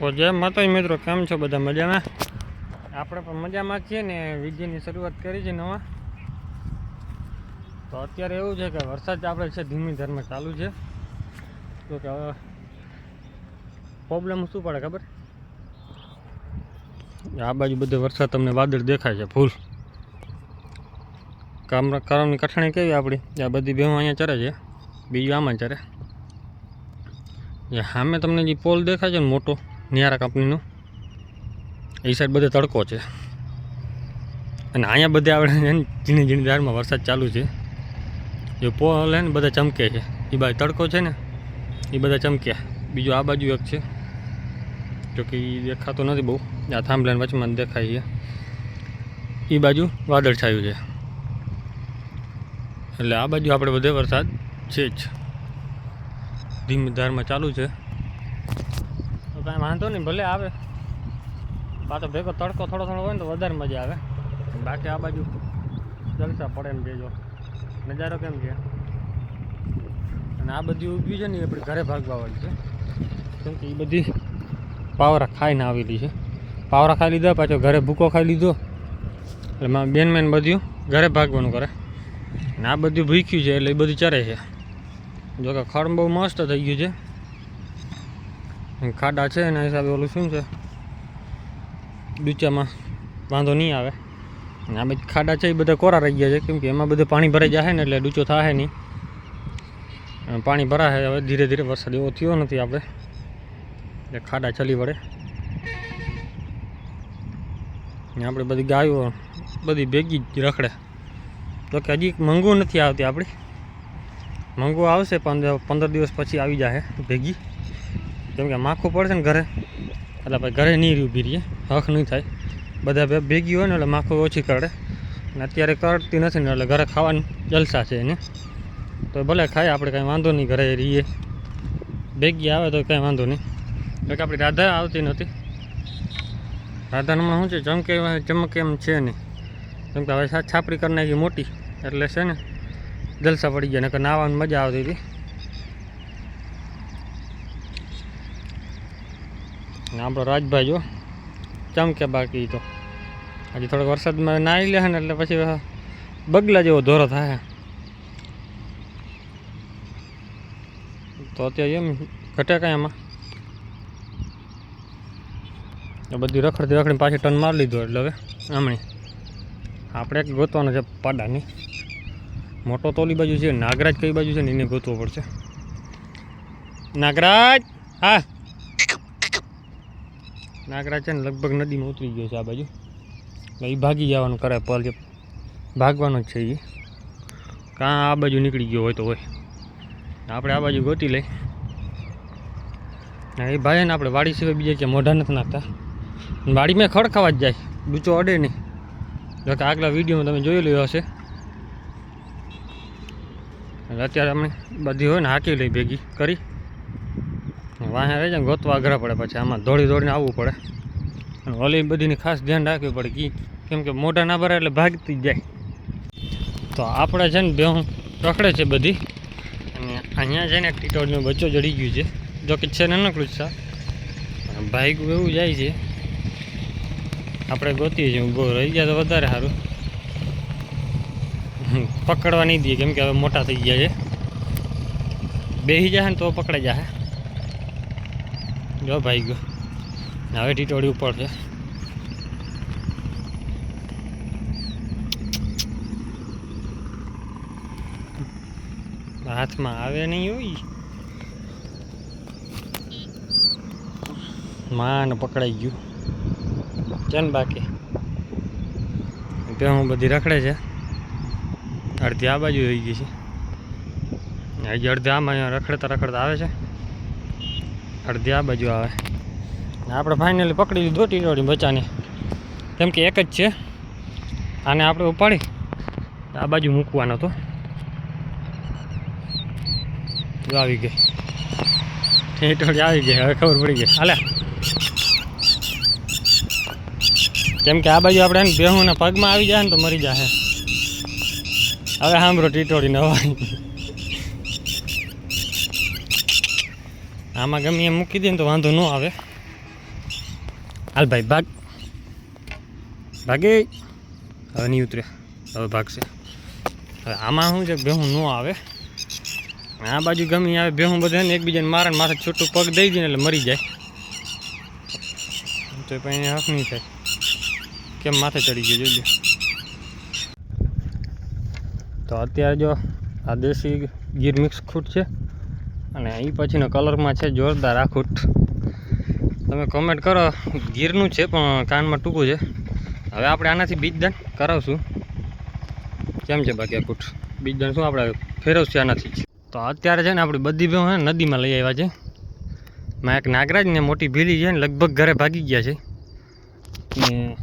તો જય માતાજી મિત્રો, કેમ છો બધા મજામાં? આપણે પણ મજામાં છીએ ને, વિધિની શરૂઆત કરી છે નવા. તો અત્યારે એવું છે કે વરસાદ આપણે છે ધીમી ધારમાં ચાલુ છે. તો કે હવે પ્રોબ્લેમ શું પડે ખબર? આ બાજુ બધે વરસાદ તમને વાદળ દેખાય છે, ફૂલ. કામ કામની કઠણી કેવી આપણી? આ બધી બહેનો અહીંયા ચરે છે. બીજું આમાં ચરે. સામે તમને જે પોલ દેખાય છે ને મોટો નિયારા કંપનીનો. એ સાઈડ બધે તડકો છે. અને અહીંયા બધે આપણે ઝીણી ઝીણી ધારમાં વરસાદ ચાલુ છે. જે પોલ ને બધા ચમકે છે. એ બાજુ તડકો છે ને એ બધા ચમક્યા. બીજું આ બાજુ એક છે. જો કે એ દેખાતો નથી બહુ. આ થાંભલાની વચમાં દેખાય છે. એ બાજુ વાદળ છાયું છે. એટલે આ બાજુ આપણે બધે વરસાદ છે જ. ધીમી ધારમાં ચાલુ છે. કાંઈ વાંધો નહીં, ભલે આવે. પાછો ભેગો તડકો થોડો થોડો હોય ને તો વધારે મજા આવે. બાકી આ બાજુ જલસા પડે એમ કહેજો નજારો કેમ છે? અને આ બધી ઊભી છે ને એ આપણે ઘરે ભાગવા વાળી છે. કેમ કે એ બધી પાવરા ખાઈને આવેલી છે. પાવરા ખાઈ લીધા, પાછો ઘરે ભૂકો ખાઈ લીધો. એટલે મારા બેન બધું ઘરે ભાગવાનું કરે. અને આ બધું ભૂખ્યું છે એટલે એ બધું ચરે છે. જો કે ખડ બહુ મસ્ત થઈ ગયું છે. ખાડા છે, એના હિસાબે ઓલું શું છે? ડૂચામાં વાંધો નહીં આવે. આ બધી ખાડા છે, એ બધા કોરા રહી ગયા છે, કેમ કે એમાં બધું પાણી ભરાઈ જાય ને એટલે ડૂચો થાય નહીં. પાણી ભરાશે હવે ધીરે ધીરે વરસાદ એવો થયો નથી આપણે. એટલે ખાડા ચલી વળે. આપણે બધી ગાયો બધી ભેગી જ રખડે. તો કે હજી મંગુ નથી આવતી આપણી. મંગુ આવશે પંદર પંદર દિવસ પછી આવી જાય ભેગી. કેમ કે માખું પડશે ને ઘરે. એટલે ભાઈ ઘરે નહીં ઊભી રહીએ હક નહીં થાય. બધા ભાઈ ભેગી હોય ને એટલે માખું ઓછી કરે અને અત્યારે કરતી નથી ને એટલે ઘરે ખાવાની જલસા છે એને. તો ભલે ખાય, આપણે કાંઈ વાંધો નહીં, ઘરે રહીએ. ભેગી આવે તો કાંઈ વાંધો નહીં. કારણ કે આપણી રાધા આવતી નથી. રાધાનમાં શું છે, ચમકે ચમકે એમ છે નહીં. કેમ કે હવે છાપરી કરી નાખી મોટી. એટલે છે ને, જલસા પડી ગયા, નકર નાવાની મજા આવતી હતી. ને આપણો રાજભાઈ જો, ચમકે બાકી તો. હજી થોડોક વરસાદમાં નાહી લે ને, એટલે પછી બગલા જેવો ધોરો થાય તો અત્યારે એમ ઘટે કાંઈ એમાં બધી રખડતી રખડીને પાછી ટન મારી લીધો એટલે હવે આમણી. આપણે એક ગોતવાનો છે પાડાની. મોટો તોલી બાજુ છે, નાગરાજ કઈ બાજુ છે ને, એને ગોતવો પડશે. નાગરાજ! હા! નાગરાજ છે ને લગભગ નદીમાં ઉતરી ગયો છે આ બાજુ. એ ભાગી જવાનું કરે પલ જે ભાગવાનો જ છે એ કાં આ બાજુ નીકળી ગયો હોય તો હોય. આપણે આ બાજુ ગોતી લઈ. એ ભાઈ ને આપણે વાડી સિવાય બીજા ક્યાં મોઢા નથી નાખતા. વાડીમાં ખડ ખાવા જ જાય. ડૂચો અડે નહીં. જો કે આગલા વિડીયોમાં તમે જોઈ લીધો હશે. અત્યારે અમે બધી હોય ને હાકી લઈ ભેગી કરી. વાહે રહી જાય ગોતવા અઘરા પડે પછી આમાં દોડી દોડીને આવવું પડે. અને ઓલી બધીની ખાસ ધ્યાન રાખવું પડે કે કેમ કે મોઢા ના ભરાય એટલે ભાગતી જ જાય. તો આપણે છે ને બેહું રખડે છે બધી. અને અહીંયા છે ને ટીટોળનો બચ્ચો જડી ગયું છે. જો કે છે નાનકડું જ સા બાઈક એવું જાય છે. આપણે ગોતીએ છીએ, ઊભો રહી ગયા તો વધારે સારું. પકડવા નહીં દઈએ, કેમ કે હવે મોટા થઈ ગયા છે. બેસી જાય ને તો પકડાઈ જાય જો ભાઈ ગયો. હવે ટીટોળી ઉપર છે. હાથમાં આવે નહીં હોય. માને પકડાઈ ગયું. છે ને બાકી હું બધી રખડે છે. અડધી આ બાજુ થઈ ગઈ છે. હજી અડધી આમાં રખડતા રખડતા આવે છે. અડધી આ બાજુ આવે. આપણે ફાઇનલી પકડી લીધો ટીટોળી બચ્ચાને કેમ કે એક જ છે. આને આપણે ઉપાડી. આ બાજુ મૂકવાનો હતો આવી ગઈ. ટીટોળી આવી ગઈ, હવે ખબર પડી ગઈ. હાલે. કેમ કે આ બાજુ આપણે બેહુંના પગમાં આવી જાય ને તો મરી જાય હવે સાંભળો ટીટોળી નવાઈ આમાં ગમે એમ મૂકી દઈએ તો વાંધો ન આવે. હાલ ભાઈ, ભાગ. ભાગે. હવે નહીં ઉતરે. હવે ભાગશે. હવે આમાં શું છે? ભેહું ન આવે. આ બાજુ ગમી આવે બધા ને એકબીજાને મારે માથે છૂટું પગ દઈ દે એટલે મરી જાય. તો પછી હક નહીં થાય. કેમ માથે ચડી ગયો જોઈએ તો અત્યારે જો આ દેશી ગીર મિક્સ ખૂટ છે. અને એ પછીનો કલરમાં છે જોરદાર આ ખૂટ તમે કોમેન્ટ કરો, ગીરનું છે, પણ કાનમાં ટૂંકું છે. હવે આપણે આનાથી બીજદાન કરાવશું. કેમ છે બાકી આખું બીજદાન શું આપણે ફેરવશું આનાથી? તો અત્યારે છે ને આપણી બધી ભેં હે નદીમાં લઈ આવ્યા છે. માં એક નાગરાજ ને મોટી ભીલી છે ને લગભગ ઘરે ભાગી ગયા છે. ને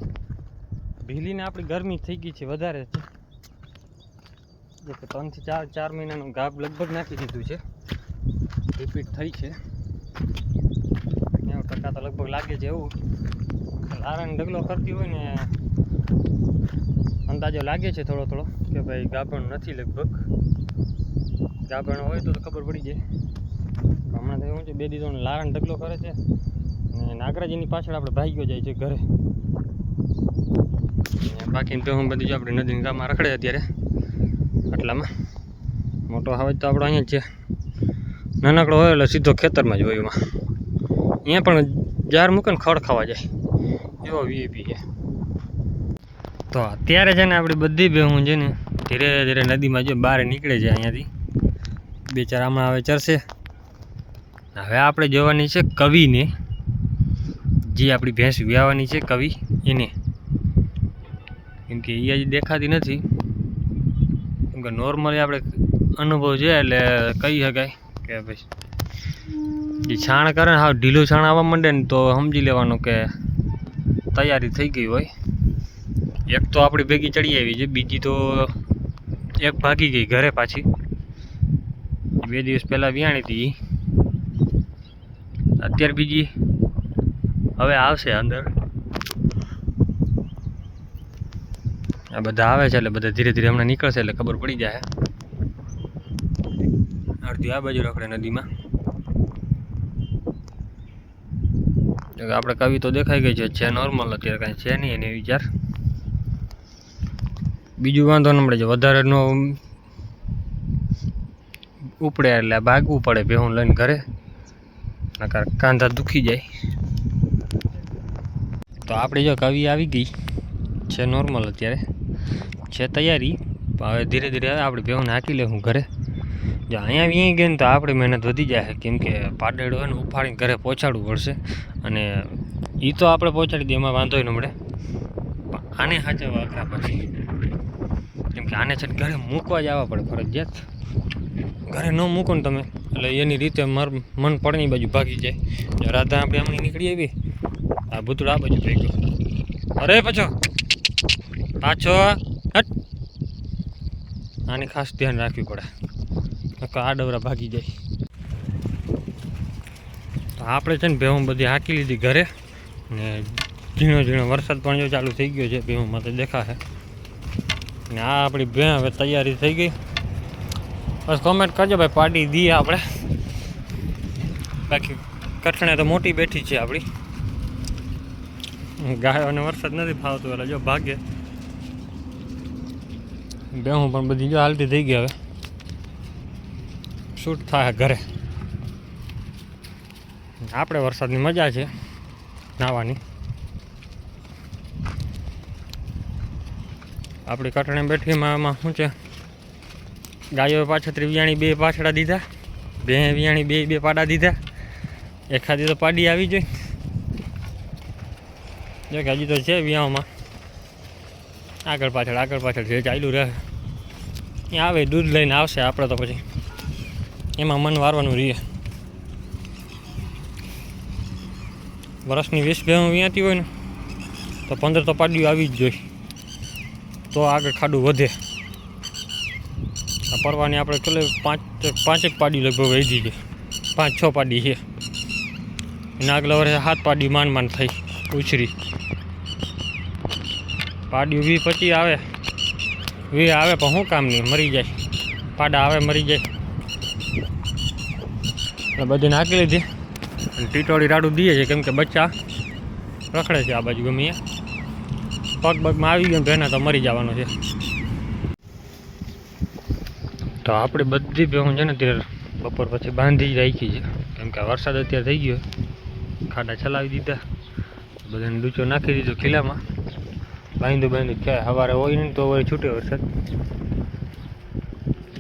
ભીલીને આપણી ગરમી થઈ ગઈ છે વધારે. છે ત્રણથી ચાર ચાર મહિનાનું ગાભ લગભગ નાખી દીધું છે. રિપીટ થઈ છે. નેવું ટકા તો લગભગ લાગે છે એવું. લારાને ડગલો કરતી હોય ને અંદાજો લાગે છે થોડો થોડો કે ભાઈ ગાભણ નથી લગભગ. ગાભણ હોય તો ખબર પડી જાય. હમણાં તો એવું છે, બે દીધો લારણ ડગલો કરે છે. અને નાગરાજીની પાછળ આપણે ભાગ્યો જાય છે ઘરે. બાકી તો હું બધી જો આપણે નદીના ગામમાં રખડે અત્યારે. આટલામાં. મોટો હાવજ તો આપણો અહીંયા જ છે. નાનકડો હોય એટલે સીધો ખેતરમાં જ હોય એમાં. અહીંયા પણ જાર મૂકે ને ખડ ખાવા જાય. એવો વીઆઈપી છે. તો અત્યારે છે ને આપણી બધી ભેહું છે ને ધીરે ધીરે નદીમાં જો બહાર નીકળે છે અહીંયાથી. બે ચાર હમણાં હવે ચરશે હવે આપણે જોવાની છે કવિને. જે આપણી ભેંસ વ્યાવાની છે કવિ એને. કેમ કે એ હજી દેખાતી નથી. કેમ કે નોર્મલી આપણે અનુભવ છે એટલે કહી શકાય. કે ભાઈ જે છાણ કરે ને હા ઢીલું છાણ આવવા માંડે ને તો સમજી લેવાનું કે તૈયારી થઈ ગઈ હોય. એક તો આપણી ભેગી ચડી આવી છે, બીજી તો એક ભાગી ગઈ ઘરે પાછી. બે દિવસ પહેલાં વિયાણી હતી અત્યારે બીજી હવે આવશે અંદર. આ બધા આવે છે એટલે બધા ધીરે ધીરે હમણાં નીકળશે એટલે ખબર પડી જાય. અડધી આ બાજુ રખડે નદીમાં. આપણે કવિ તો દેખાઈ ગઈ છે છે નોર્મલ અત્યારે કાંઈ છે નહીં એની વિચાર. બીજું વાંધો ન મળે છે વધારે નો ઉપડે એટલે ભાગવું પડે ભેહું લઈને ઘરે. નકાર કાંધા દુખી જાય. તો આપણે જો કવિ આવી ગઈ, છે નોર્મલ અત્યારે. છે તૈયારી હવે ધીરે ધીરે આપણે ભેહું હાકી લેવું ઘરે. જો અહીંયા વી ગઈ ને તો આપણી મહેનત વધી જાય કેમ કે પાડેડો હોય ને ઉફાડીને ઘરે પહોંચાડવું પડશે. અને એ તો આપણે પહોંચાડી દઈએ, એમાં વાંધો ન મળે. આને સાચવવા અઘરા પછી. કેમ કે આને છે ઘરે મૂકવા જ આવવા પડે ફરજિયાત. ઘરે ન મૂકો ને તમે. એટલે એની રીતે માર મન પડની બાજુ ભાગી જાય. રાધા આપણે હમણાં નીકળી આવી. આ ભૂતળો આ બાજુ થઈ ગયો અરે પાછો. પાછો. હટ. આની ખાસ ધ્યાન રાખવી પડે. નકર આ ડવરા ભાગી જાય. તો આપણે છે ને ભેહું બધી હાકી લીધી ઘરે. ને ઝીણો ઝીણો વરસાદ પણ જો ચાલુ થઈ ગયો છે, ભેહુંમાં તો દેખાશે. ને આ આપણી ભે હવે તૈયારી થઈ ગઈ. બસ કોમેન્ટ કરજો ભાઈ, પાડી દઈએ આપણે. બાકી કઠણે તો મોટી બેઠી છે આપણી. ગાયોને વરસાદ નથી ફાવતો, એટલે જો ભાગે. બેહું પણ બધી જો હાલતી થઈ ગઈ હવે. શૂટ થાય ઘરે. આપણે વરસાદની મજા છે, નાવાની. આપણી કટણે બેઠીમાં આમાં શું છે? ગાયો પાછળ વિયાણી બે પાછડા દીધા. બે વિયાણી બે બે પાડા દીધા. એખાદી તો પાડી આવી જોઈ. જો કે હજી તો છે વિયાઓમાં. આગળ પાછળ આગળ પાછળ જે ચાલ્યું રહે. આવે, દૂધ લઈને આવશે આપણે તો પછી. એમાં મન વારવાનું રહીએ વર્ષની વીસ ભેહું વ્યાતી હોય ને, તો પંદર તો પાડ્યું આવી જ જોઈએ તો આગળ ખાડું વધે. આ પરવાની આપણે કેટલે પાંચ, પાંચેક પાડી લગભગ વધી ગઈ પાંચ, છ પાડી છે. એના આગલા વર્ષે સાત પાડી માંડ માંડ થઈ, ઉછરી. પાડીઓ વી પછી આવે. વી આવે પણ શું કામ નહીં, મરી જાય. પાડા આવે, મરી જાય. એટલે બધી નાખી લીધી. અને ટીટોળી રાડું દઈએ છે, કેમ કે બચ્ચા રખડે છે આ બાજુ ગમે પગ પગમાં આવી ગયો ભેના તો મરી જવાનો છે. તો આપણે બધી ભેહું છે ને અત્યારે બપોર પછી બાંધી જ રાખી છે. કેમ કે વરસાદ અત્યારે થઈ ગયો ખાડા ચલાવી દીધા. બધાને ડૂચો નાખી દીધો ખીલામાં. બાંધ્યું બાંધ્યું. ક્યાંય સવારે હોય નહીં તો હોય, છૂટે વરસાદ.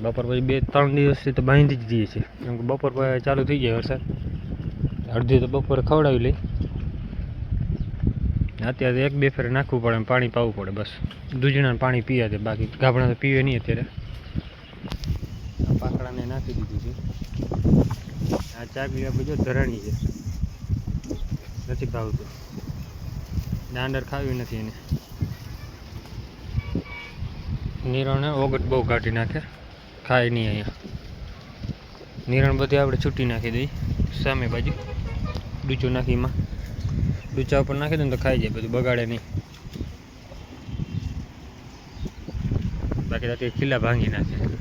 બપોર પછી બે ત્રણ દિવસથી તો બાંધી જ દઈએ છીએ. કેમ કે બપોર પછી ચાલુ થઈ જાય વરસાદ. અડધી તો બપોરે ખવડાવી લઈ. અત્યારે એક બે ફેરે નાખવું પડે પાણી પાવું પડે બસ. દૂધણાને પાણી પીયા છે, બાકી ગાભણા તો પીવે નહીં અત્યારે. પાકડાને નાખી દીધું છે. આ ચા પીવા જો ધરાણી છે. નથી ભાવતું. દાંડર ખાવી નથી એને. નિરણે ઓગટ બહુ કાઢી નાખે. ખાય નહીં અહીંયા નિરણ બધી આપણે છૂટી નાખી દઈ સામે બાજુ. ડૂચો નાખી એમાં. ડૂચા ઉપર નાખી દે તો ખાઈ જાય બધું, બગાડે નહીં. બાકી તો ખીલા ભાંગી નાખે.